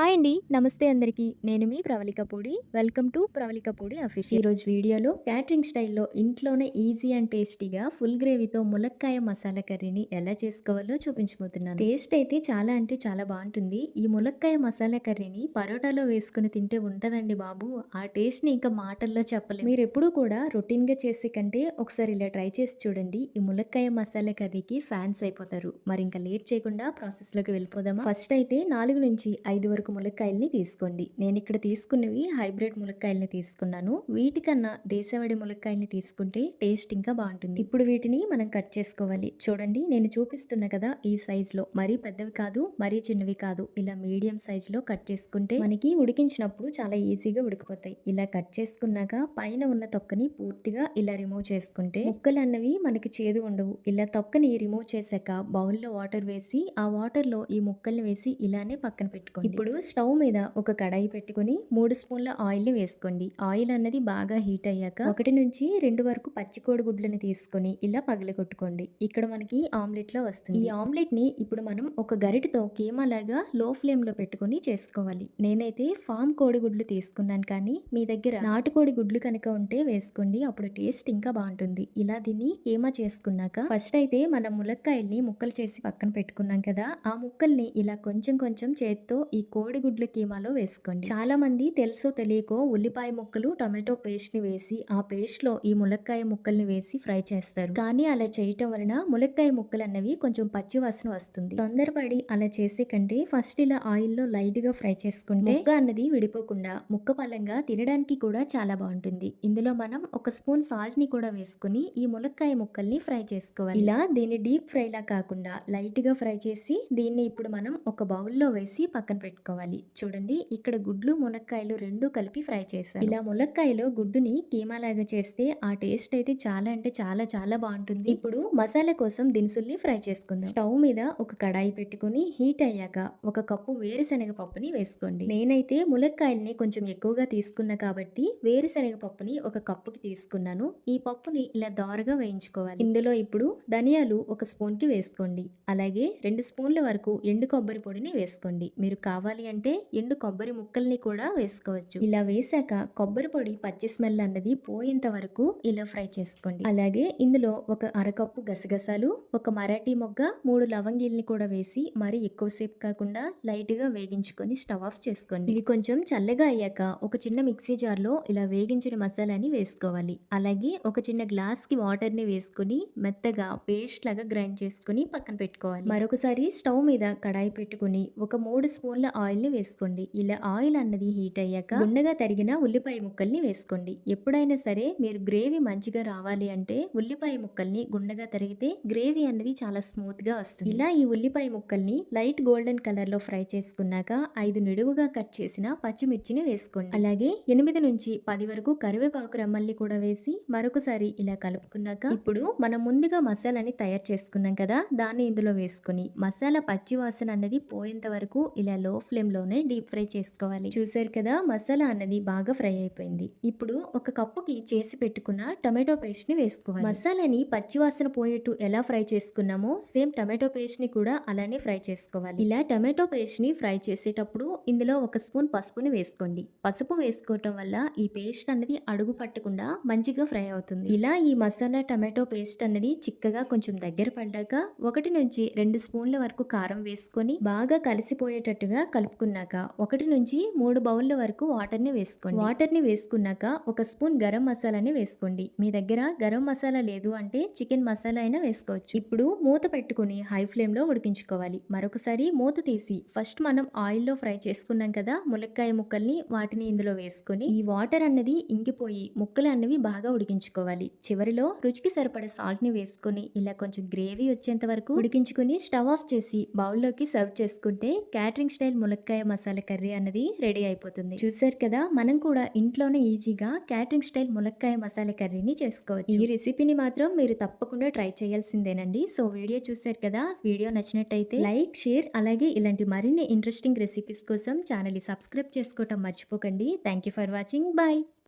hi hi అండి. నమస్తే అందరికీ. నేను మీ Pravalikapudi welcome to Pravalikapudi official. ఈరోజు వీడియోలో క్యాటరింగ్ స్టైల్లో ఇంట్లోనే ఈజీ అండ్ టేస్టీగా ఫుల్ గ్రేవీతో ములక్కాయ మసాలా కర్రీని ఎలా చేసుకోవాలో చూపించబోతున్నాను. టేస్ట్ అయితే చాలా అంటే చాలా బాగుంటుంది. ఈ ములక్కాయ మసాలా కర్రీని పరోటాలో వేసుకుని తింటే ఉంటదండి బాబు. ఆ టేస్ట్ని ఇంకా మాటల్లో చెప్పలేదు మీరు ఎప్పుడూ కూడా రొటీన్గా చేసే కంటే ఒకసారి ఇలా ట్రై చేసి చూడండి. ఈ ములక్కాయ మసాలా కర్రీకి ఫ్యాన్స్ అయిపోతారు. మరి ఇంకా లేట్ చేయకుండా ప్రాసెస్లోకి వెళ్ళిపోదామా? ఫస్ట్ అయితే నాలుగు నుంచి ఐదు వరకు ములక్కాయల్ని తీసుకోండి. నేను ఇక్కడ తీసుకున్నవి హైబ్రిడ్ ములక్కాయల్ని తీసుకున్నాను. వీటికన్నా దేశవాడి ములక్కాయల్ని తీసుకుంటే టేస్ట్ ఇంకా బాగుంటుంది. ఇప్పుడు వీటిని మనం కట్ చేసుకోవాలి. చూడండి నేను చూపిస్తున్నా కదా ఈ సైజులో మరీ పెద్దవి కాదు మరీ చిన్నవి కాదు. ఇలా మీడియం సైజులో కట్ చేసుకుంటే మనకి ఉడికించినప్పుడు చాలా ఈజీగా ఉడికిపోతాయి. ఇలా కట్ చేసుకున్నాక పైన ఉన్న తొక్కని పూర్తిగా ఇలా రిమూవ్ చేసుకుంటే ముక్కలు అన్నవి మనకి చేదు ఉండవు. ఇలా తొక్కని రిమూవ్ చేశాక బౌల్లో వాటర్ వేసి ఆ వాటర్లో ఈ ముక్కల్ని వేసి ఇలానే పక్కన పెట్టుకోండి. ఇప్పుడు స్టవ్ మీద ఒక కడాయి పెట్టుకుని మూడు స్పూన్ల ఆయిల్ని వేసుకోండి. ఆయిల్ అన్నది బాగా హీట్ అయ్యాక ఒకటి నుంచి రెండు వరకు పచ్చి కోడిగుడ్లని తీసుకొని ఇలా పగలగొట్టుకోండి. ఇక్కడ మనకి ఆమ్లెట్లో వస్తుంది. ఈ ఆమ్లెట్ని ఇప్పుడు మనం ఒక గరిటతో కీమాలాగా లో ఫ్లేమ్లో పెట్టుకుని చేసుకోవాలి. నేనైతే ఫామ్ కోడిగుడ్లు తీసుకున్నాను కానీ మీ దగ్గర నాటుకోడి గుడ్లు కనుక ఉంటే వేసుకోండి అప్పుడు టేస్ట్ ఇంకా బాగుంటుంది. ఇలా దీన్ని కీమా చేసుకున్నాక ఫస్ట్ అయితే మనం ములక్కాయల్ని ముక్కలు చేసి పక్కన పెట్టుకున్నాం కదా ఆ ముక్కల్ని ఇలా కొంచెం కొంచెం చేత్తో ఈ కోడి కోడిగుడ్ల కీమాలో వేసుకోండి. చాలా మంది తెలుసో తెలియకో ఉల్లిపాయ ముక్కలు టమాటో పేస్ట్ని వేసి ఆ పేస్ట్లో ఈ ములక్కాయ ముక్కల్ని వేసి ఫ్రై చేస్తారు. కానీ అలా చేయటం వలన ములక్కాయ ముక్కలు అన్నవి కొంచెం పచ్చి వాసన వస్తుంది. తొందరపడి అలా చేసే కంటే ఫస్ట్ ఇలా ఆయిల్లో లైట్గా ఫ్రై చేసుకుంటే ముక్క అన్నది విడిపోకుండా ముక్క పలంగా తినడానికి కూడా చాలా బాగుంటుంది. ఇందులో మనం ఒక స్పూన్ సాల్ట్ని కూడా వేసుకుని ఈ ములక్కాయ ముక్కల్ని ఫ్రై చేసుకోవాలి. ఇలా దీన్ని డీప్ ఫ్రై లా కాకుండా లైట్గా ఫ్రై చేసి దీన్ని ఇప్పుడు మనం ఒక బౌల్లో వేసి పక్కన పెట్టుకోవాలి. చూడండి ఇక్కడ గుడ్లు మునక్కాయలు రెండు కలిపి ఫ్రై చేశాను. ఇలా మునక్కాయలో గుడ్డుని కీమాలాగా చేస్తే ఆ టేస్ట్ అయితే చాలా అంటే చాలా చాలా బాగుంటుంది. ఇప్పుడు మసాలా కోసం దినుసుల్ని ఫ్రై చేసుకుందాం. స్టవ్ మీద ఒక కడాయి పెట్టుకుని హీట్ అయ్యాక ఒక కప్పు వేరుశనగ పప్పుని వేసుకోండి. నేనైతే ములక్కాయల్ని కొంచెం ఎక్కువగా తీసుకున్నా కాబట్టి వేరుశనగ పప్పుని ఒక కప్పుకి తీసుకున్నాను. ఈ పప్పుని ఇలా దారుగా వేయించుకోవాలి. ఇందులో ఇప్పుడు ధనియాలు ఒక స్పూన్కి వేసుకోండి. అలాగే రెండు స్పూన్ల వరకు ఎండు కొబ్బరి పొడిని వేసుకోండి. మీరు కావాలి అంటే ఎండు కొబ్బరి ముక్కల్ని కూడా వేసుకోవచ్చు. ఇలా వేసాక కొబ్బరి పొడి పచ్చి స్మెల్ అన్నది పోయేంత వరకు ఇలా ఫ్రై చేసుకోండి. అలాగే ఇందులో ఒక అరకప్పు గసగసాలు ఒక మరాఠీ మొగ్గ మూడు లవంగిల్ని కూడా వేసి మరి ఎక్కువసేపు కాకుండా లైట్గా వేగించుకొని స్టవ్ ఆఫ్ చేసుకోండి. ఇవి కొంచెం చల్లగా అయ్యాక ఒక చిన్న మిక్సీ జార్లో ఇలా వేగించిన మసాలాని వేసుకోవాలి. అలాగే ఒక చిన్న గ్లాస్కి వాటర్ని వేసుకుని మెత్తగా పేస్ట్ లాగా గ్రైండ్ చేసుకుని పక్కన పెట్టుకోవాలి. మరొకసారి స్టవ్ మీద కడాయి పెట్టుకుని ఒక మూడు స్పూన్ల ఆయిల్ని వేసుకోండి. ఇలా ఆయిల్ అన్నది హీట్ అయ్యాక గుండగా తరిగిన ఉల్లిపాయ ముక్కల్ని వేసుకోండి. ఎప్పుడైనా సరే మీరు గ్రేవీ మంచిగా రావాలి అంటే ఉల్లిపాయ ముక్కల్ని గుండగా తరిగితే గ్రేవీ అన్నది చాలా స్మూత్గా వస్తుంది. ఇలా ఈ ఉల్లిపాయ ముక్కల్ని లైట్ గోల్డెన్ కలర్లో ఫ్రై చేసుకున్నాక ఐదు నిడువుగా కట్ చేసిన పచ్చిమిర్చిని వేసుకోండి. అలాగే ఎనిమిది నుంచి పది వరకు కరివేపాకు రెమ్మల్ని కూడా వేసి మరొకసారి ఇలా కలుపుకున్నాక ఇప్పుడు మనం ముందుగా మసాలాని తయారు చేసుకున్నాం కదా దాన్ని ఇందులో వేసుకుని మసాలా పచ్చి వాసన అన్నది పోయేంత వరకు ఇలా లో ఫ్లేమ్ లోనే డీప్ ఫ్రై చేసుకోవాలి. చూసారు కదా మసాలా అన్నది బాగా ఫ్రై అయిపోయింది. ఇప్పుడు ఒక కప్పుకి చేసి పెట్టుకున్న టమాటో పేస్ట్ని వేసుకోవాలి. మసాలాని పచ్చివాసన పోయేట్టు ఎలా ఫ్రై చేసుకున్నామో సేమ్ టమాటో పేస్ట్ని కూడా అలానే ఫ్రై చేసుకోవాలి. ఇలా టమాటో పేస్ట్ని ఫ్రై చేసేటప్పుడు ఇందులో ఒక స్పూన్ పసుపుని వేసుకోండి. పసుపు వేసుకోవటం వల్ల ఈ పేస్ట్ అన్నది అడుగు పట్టకుండా మంచిగా ఫ్రై అవుతుంది. ఇలా ఈ మసాలా టమాటో పేస్ట్ అన్నది చిక్కగా కొంచెం దగ్గర పడ్డాక ఒకటి నుంచి రెండు స్పూన్ల వరకు కారం వేసుకొని బాగా కలిసిపోయేటట్టుగా కలుపుకున్నాక ఒకటి నుంచి మూడు బౌల్ల వరకు వాటర్ని వేసుకోండి. వాటర్ని వేసుకున్నాక ఒక స్పూన్ గరం మసాలాని వేసుకోండి. మీ దగ్గర గరం మసాలా లేదు అంటే చికెన్ మసాలా అయినా వేసుకోవచ్చు. ఇప్పుడు మూత పెట్టుకుని హై ఫ్లేమ్లో ఉడికించుకోవాలి. మరొకసారి మూత తీసి ఫస్ట్ మనం ఆయిల్లో ఫ్రై చేసుకున్నాం కదా ములక్కాయ ముక్కల్ని వాటిని ఇందులో వేసుకొని ఈ వాటర్ అన్నది ఇంకిపోయి ముక్కలు అన్నవి బాగా ఉడికించుకోవాలి. చివరిలో రుచికి సరిపడే సాల్ట్ని వేసుకొని ఇలా కొంచెం గ్రేవీ వచ్చేంత వరకు ఉడికించుకుని స్టవ్ ఆఫ్ చేసి బౌల్లోకి సర్వ్ చేసుకుంటే క్యాటరింగ్ స్టైల్ ములక్కాయ మసాలా కర్రీ అన్నది రెడీ అయిపోతుంది. చూసారు కదా మనం కూడా ఇంట్లోనే ఈజీగా క్యాటరింగ్ స్టైల్ ములక్కాయ మసాలా కర్రీని చేసుకోవచ్చు. ఈ రెసిపీని మాత్రం మీరు తప్పకుండా ట్రై చేయాల్సిందేనండి. సో వీడియో చూసారు కదా వీడియో నచ్చినట్టయితే లైక్ షేర్ అలాగే ఇలాంటి మరిన్ని ఇంట్రెస్టింగ్ రెసిపీస్ కోసం ఛానల్ సబ్స్క్రైబ్ చేసుకోవటం మర్చిపోకండి. Thank you for watching. Bye.